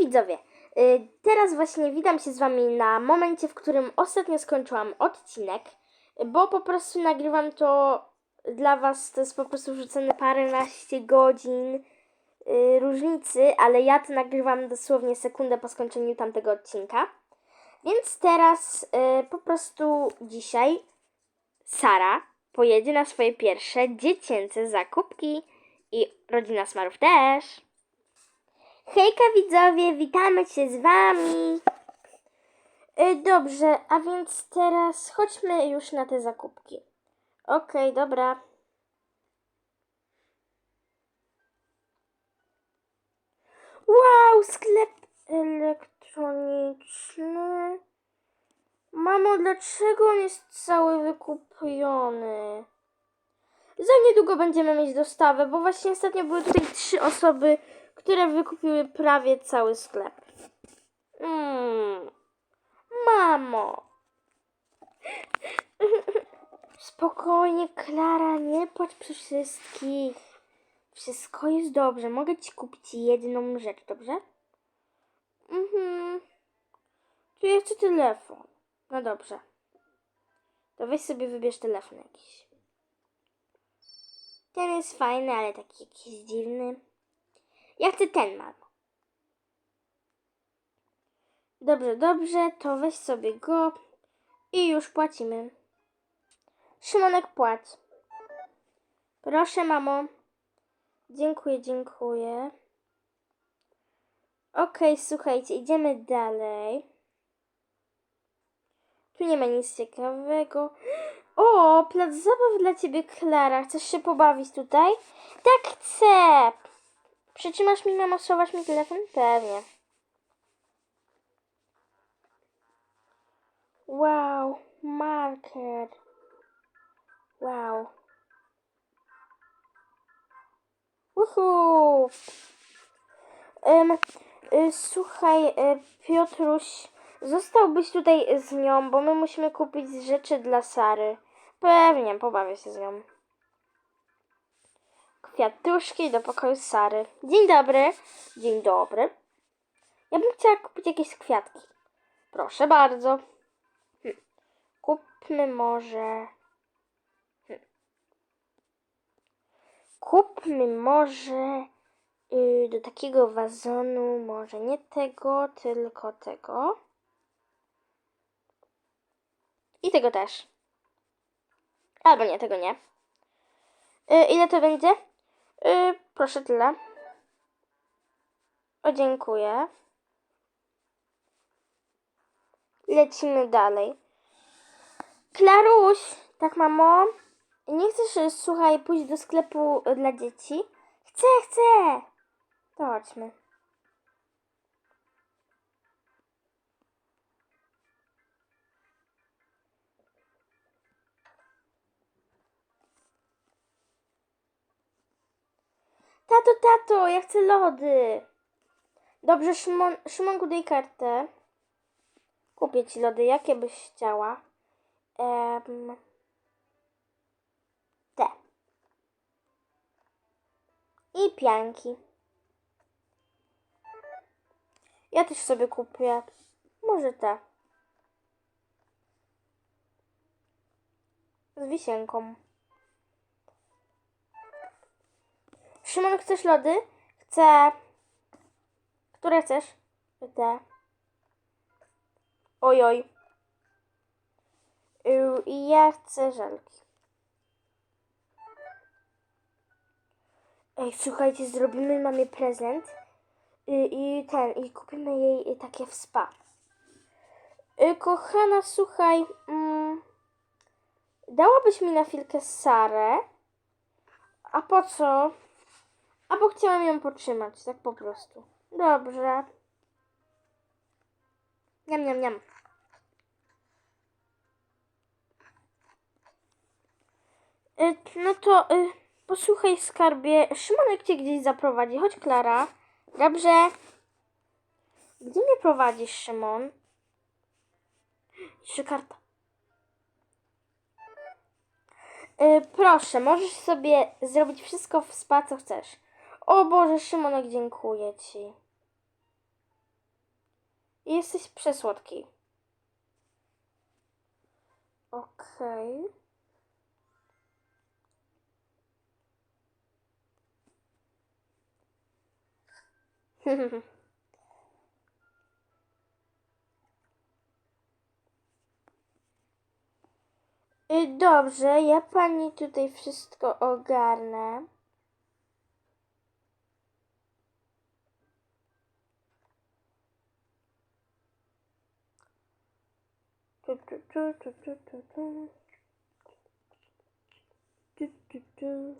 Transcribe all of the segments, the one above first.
Widzowie! Y, Teraz właśnie witam się z wami na momencie, w którym ostatnio skończyłam odcinek, bo po prostu nagrywam to dla was, to jest po prostu wrzucone paręnaście godzin y, różnicy, ale ja to nagrywam dosłownie sekundę po skończeniu tamtego odcinka. Więc teraz y, po prostu dzisiaj Sara pojedzie na swoje pierwsze dziecięce zakupki i rodzina Smarów też. Hejka widzowie, witamy się z wami. Y, Dobrze, a więc teraz chodźmy już na te zakupki. Okej, dobra. Wow, sklep elektroniczny. Mamo, dlaczego on jest cały wykupiony? Za niedługo będziemy mieć dostawę, bo właśnie ostatnio były tutaj trzy osoby, które wykupiły prawie cały sklep. Mm. Mamo. Spokojnie, Klara, nie płacz przy wszystkich. Wszystko jest dobrze. Mogę ci kupić jedną rzecz, dobrze? Mhm. Tu chcę telefon. No dobrze. To weź sobie wybierz telefon jakiś. Ten jest fajny, ale taki jakiś dziwny. Ja chcę ten, mamo. Dobrze, dobrze, to weź sobie go i już płacimy. Szymonek płać. Proszę, mamo. Dziękuję, dziękuję. Okej, słuchajcie, idziemy dalej. Tu nie ma nic ciekawego. O, plac zabaw dla ciebie, Klara. Chcesz się pobawić tutaj? Tak chcę. Przytrzymasz mi, mamo, schowasz mi telefon? Pewnie. Wow, marker. Wow. Uhu. Um, y, słuchaj, y, Piotruś, zostałbyś tutaj z nią, bo my musimy kupić rzeczy dla Sary. Pewnie, pobawię się z nią. Kwiatuszki do pokoju Sary. Dzień dobry. Dzień dobry. Ja bym chciała kupić jakieś kwiatki. Proszę bardzo. Hm. Kupmy może. Hm. Kupmy może y, do takiego wazonu, może nie tego, tylko tego. I tego też. Albo nie, tego nie. Y, ile to będzie? Y, proszę tyle. O, dziękuję. Lecimy dalej. Klaruś! Tak, mamo? Nie chcesz, słuchaj, pójść do sklepu dla dzieci? Chcę, chcę! To chodźmy. Tato, tato, ja chcę lody. Dobrze, Szymon, Szymonku, daj kartę. Kupię ci lody, jakie byś chciała. Em, te. I pianki. Ja też sobie kupię. Może te. Z wisienką. Szymon, chcesz lody? Chcę. Które chcesz? Te. Ojoj. Yy, I ja chcę żelki. Ej, słuchajcie, zrobimy mamie prezent. Yy, I ten, i kupimy jej y, takie w spa. Kochana, słuchaj. Mm, dałabyś mi na chwilkę Sarę? A po co? A bo chciałam ją potrzymać, tak po prostu. Dobrze. Niam, niam, niam. Y, no to y, posłuchaj, skarbie. Szymonek cię gdzieś zaprowadzi. Chodź, Klara. Dobrze. Gdzie mnie prowadzisz, Szymon? Jeszcze karta. Y, proszę, możesz sobie zrobić wszystko w spa, co chcesz. O Boże, Szymonek, dziękuję Ci. Jesteś przesłodki. Okej. Y, Dobrze, ja pani tutaj wszystko ogarnę. Tu, tu, tu, tu, tu, tu, tu. Tu.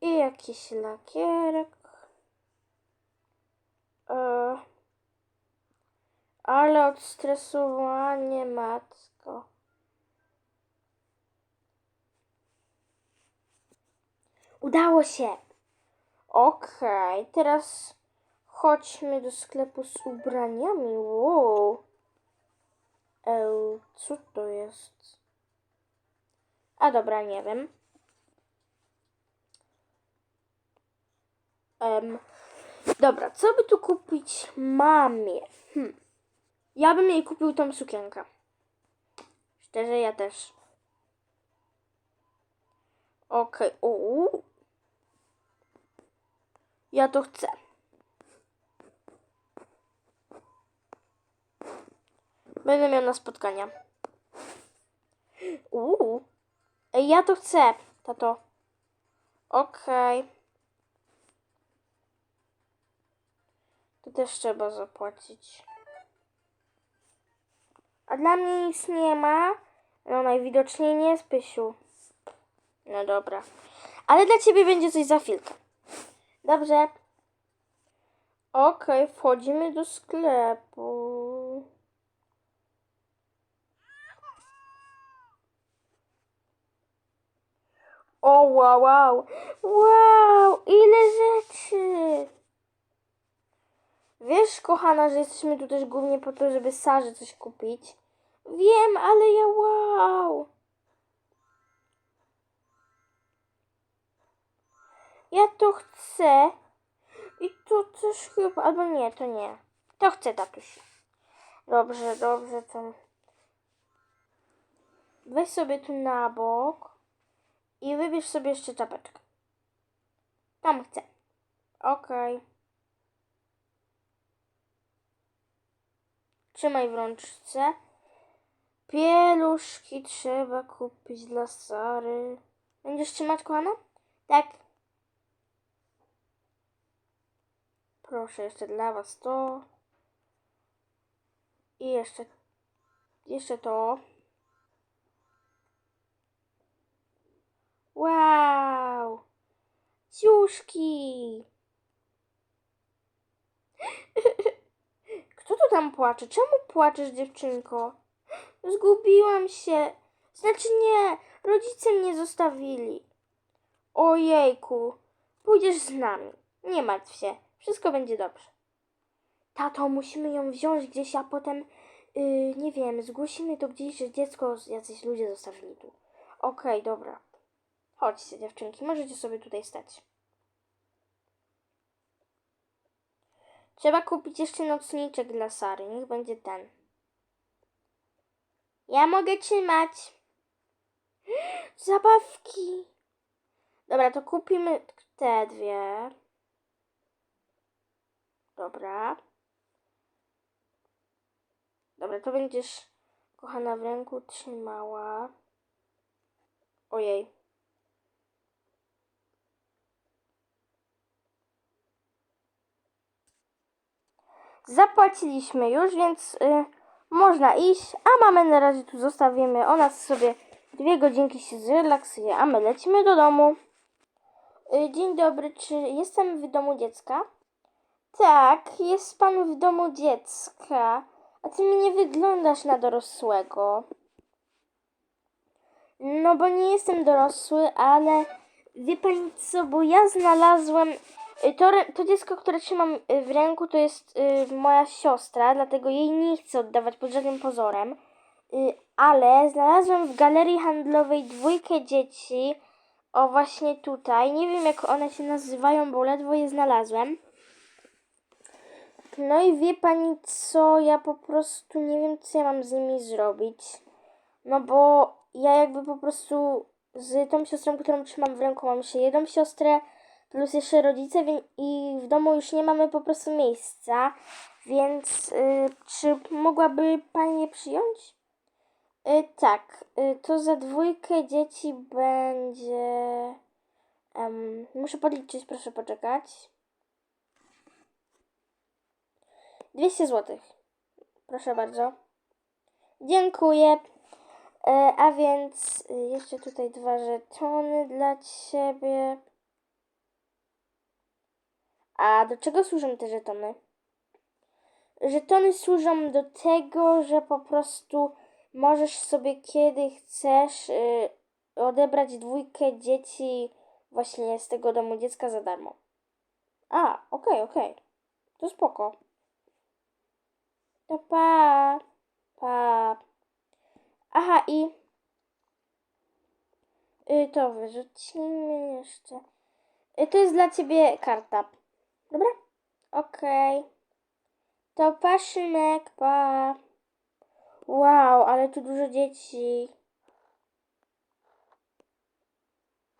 I jakiś lakierek. E, ale odstresowanie matko. Udało się. Okej, teraz chodźmy do sklepu z ubraniami. Wow. Eł, co to jest? A dobra, nie wiem. Em, dobra, co by tu kupić mamie? Hm. Ja bym jej kupił tą sukienkę. Szczerze, ja też. Okej, uuu. Ja to chcę. Będę miał na spotkania. Uuu. Ej, ja to chcę, tato. Okej. To też trzeba zapłacić. A dla mnie nic nie ma. No najwidoczniej nie, Spysiu. No dobra. Ale dla ciebie będzie coś za chwilkę. Dobrze. Okej, wchodzimy do sklepu. O, wow, wow. Wow, ile rzeczy. Wiesz, kochana, że jesteśmy tu też głównie po to, żeby Sarze coś kupić. Wiem, ale ja wow. Ja to chcę. I to też chyba, albo nie, to nie. To chcę, tatuś. Dobrze, dobrze, to... Weź sobie tu na bok i wybierz sobie jeszcze czapeczkę. Tam chcę. Okej. Trzymaj w rączce. Pieluszki trzeba kupić dla Sary. Będziesz trzymać, kochana? Tak. Proszę, jeszcze dla was to. I jeszcze, jeszcze to. Wow! Ciuszki! Kto tu tam płacze? Czemu płaczesz, dziewczynko? Zgubiłam się. Znaczy nie, rodzice mnie zostawili. Ojejku, pójdziesz z nami. Nie martw się, wszystko będzie dobrze. Tato, musimy ją wziąć gdzieś, a potem, yy, nie wiem, zgłosimy to gdzieś, że dziecko jacyś ludzie zostawili tu. Okej, dobra. Chodźcie, dziewczynki, możecie sobie tutaj stać. Trzeba kupić jeszcze nocniczek dla Sary. Niech będzie ten. Ja mogę trzymać. Zabawki. Dobra, to kupimy te dwie. Dobra. Dobra, to będziesz, kochana, w ręku trzymała. Ojej. Zapłaciliśmy już, więc y, można iść, a mamę na razie tu zostawimy. Ona sobie dwie godzinki się zrelaksuje, a my lecimy do domu. Y, dzień dobry, czy jestem w domu dziecka? Tak, jest pan w domu dziecka. A ty mi nie wyglądasz na dorosłego. No bo nie jestem dorosły, ale wie pani co, bo ja znalazłem to, re- to dziecko, które trzymam y, w ręku, to jest y, moja siostra, dlatego jej nie chcę oddawać pod żadnym pozorem. Y, ale znalazłem w galerii handlowej dwójkę dzieci O, właśnie tutaj. Nie wiem, jak one się nazywają, bo ledwo je znalazłem. No i wie pani co? Ja po prostu nie wiem, co ja mam z nimi zrobić. No bo ja jakby po prostu z tą siostrą, którą trzymam w ręku, mam jeszcze jedną siostrę, plus jeszcze rodzice i w domu już nie mamy po prostu miejsca. Więc y, czy mogłaby pani je przyjąć? Y, tak, y, to za dwójkę dzieci będzie. em, muszę podliczyć, proszę poczekać. 200 zł. Proszę bardzo. Dziękuję. A więc jeszcze tutaj dwa żetony dla ciebie. A do czego służą te żetony? Żetony służą do tego, że po prostu możesz sobie kiedy chcesz y, odebrać dwójkę dzieci właśnie z tego domu dziecka za darmo. A, okej, okej. To spoko. To pa. Pa. Aha, i y, to wyrzucimy jeszcze. Y, to jest dla ciebie karta. Dobra? Okej. To pa, Szymek, pa. Wow, ale tu dużo dzieci.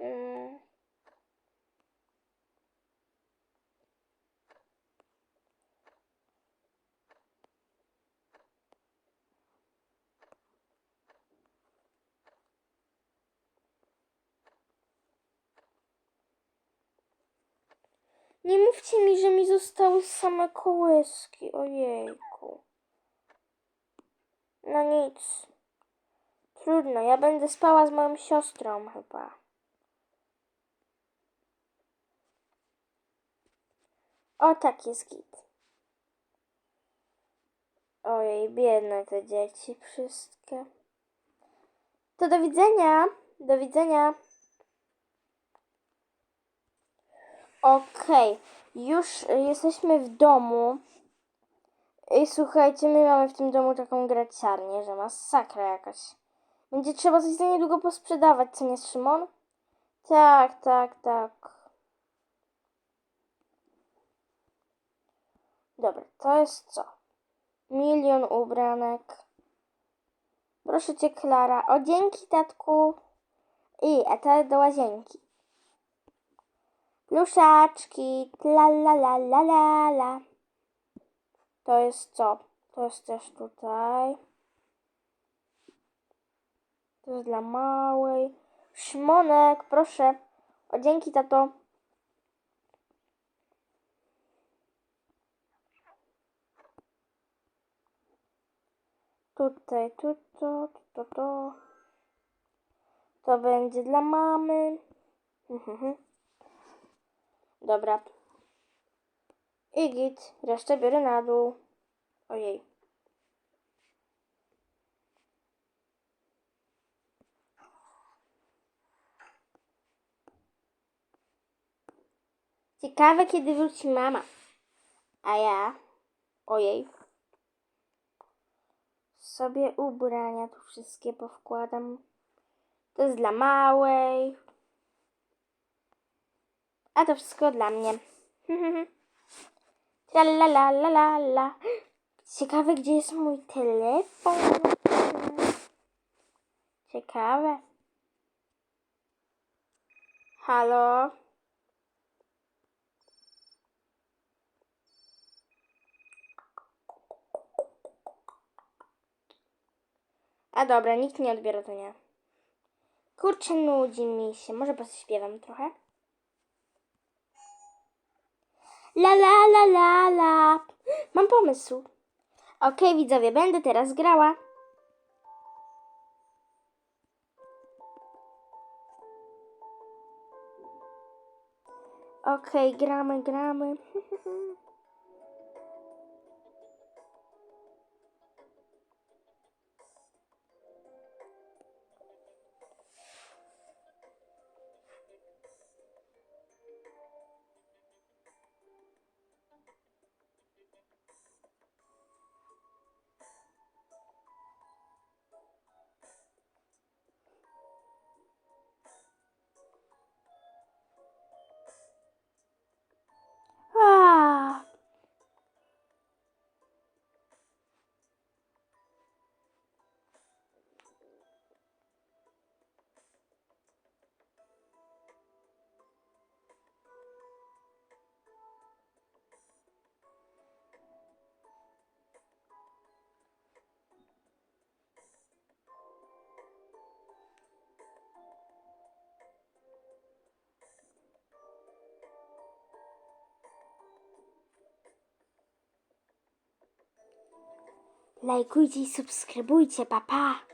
Mm. Nie mówcie mi, że mi zostały same kołyski. Ojejku. No nic. Trudno, ja będę spała z moją siostrą chyba. O, tak jest git. Ojej, biedne te dzieci wszystkie. To do widzenia. Do widzenia. Okej, już y, jesteśmy w domu. I słuchajcie, my mamy w tym domu taką graciarnię, że masakra jakaś. Będzie trzeba coś za niedługo posprzedawać, co nie, Szymon? Tak, tak, tak. Dobra, to jest co? Milion ubranek. Proszę cię, Klara. O, dzięki, tatku. I, a to do łazienki. Pluszaczki, la la la la la la. To jest co? To jest też tutaj. To jest dla małej. Szmonek, proszę. O, dzięki, tato. Tutaj, tu, to, to, to. To będzie dla mamy. Mhm. Dobra. I git. Resztę biorę na dół. Ojej. Ciekawe, kiedy wróci mama. A ja... Ojej. Sobie ubrania tu wszystkie powkładam. To jest dla małej. A to wszystko dla mnie. La la la la la la. Ciekawe, gdzie jest mój telefon. Ciekawe. Halo? A dobra, nikt nie odbiera, to nie. Kurczę, nudzi mi się. Może pośpiewam trochę? La la la la la. Mam pomysł. Okej, widzowie, będę teraz grała. Okej, gramy, gramy. Lajkujcie i subskrybujcie, pa pa!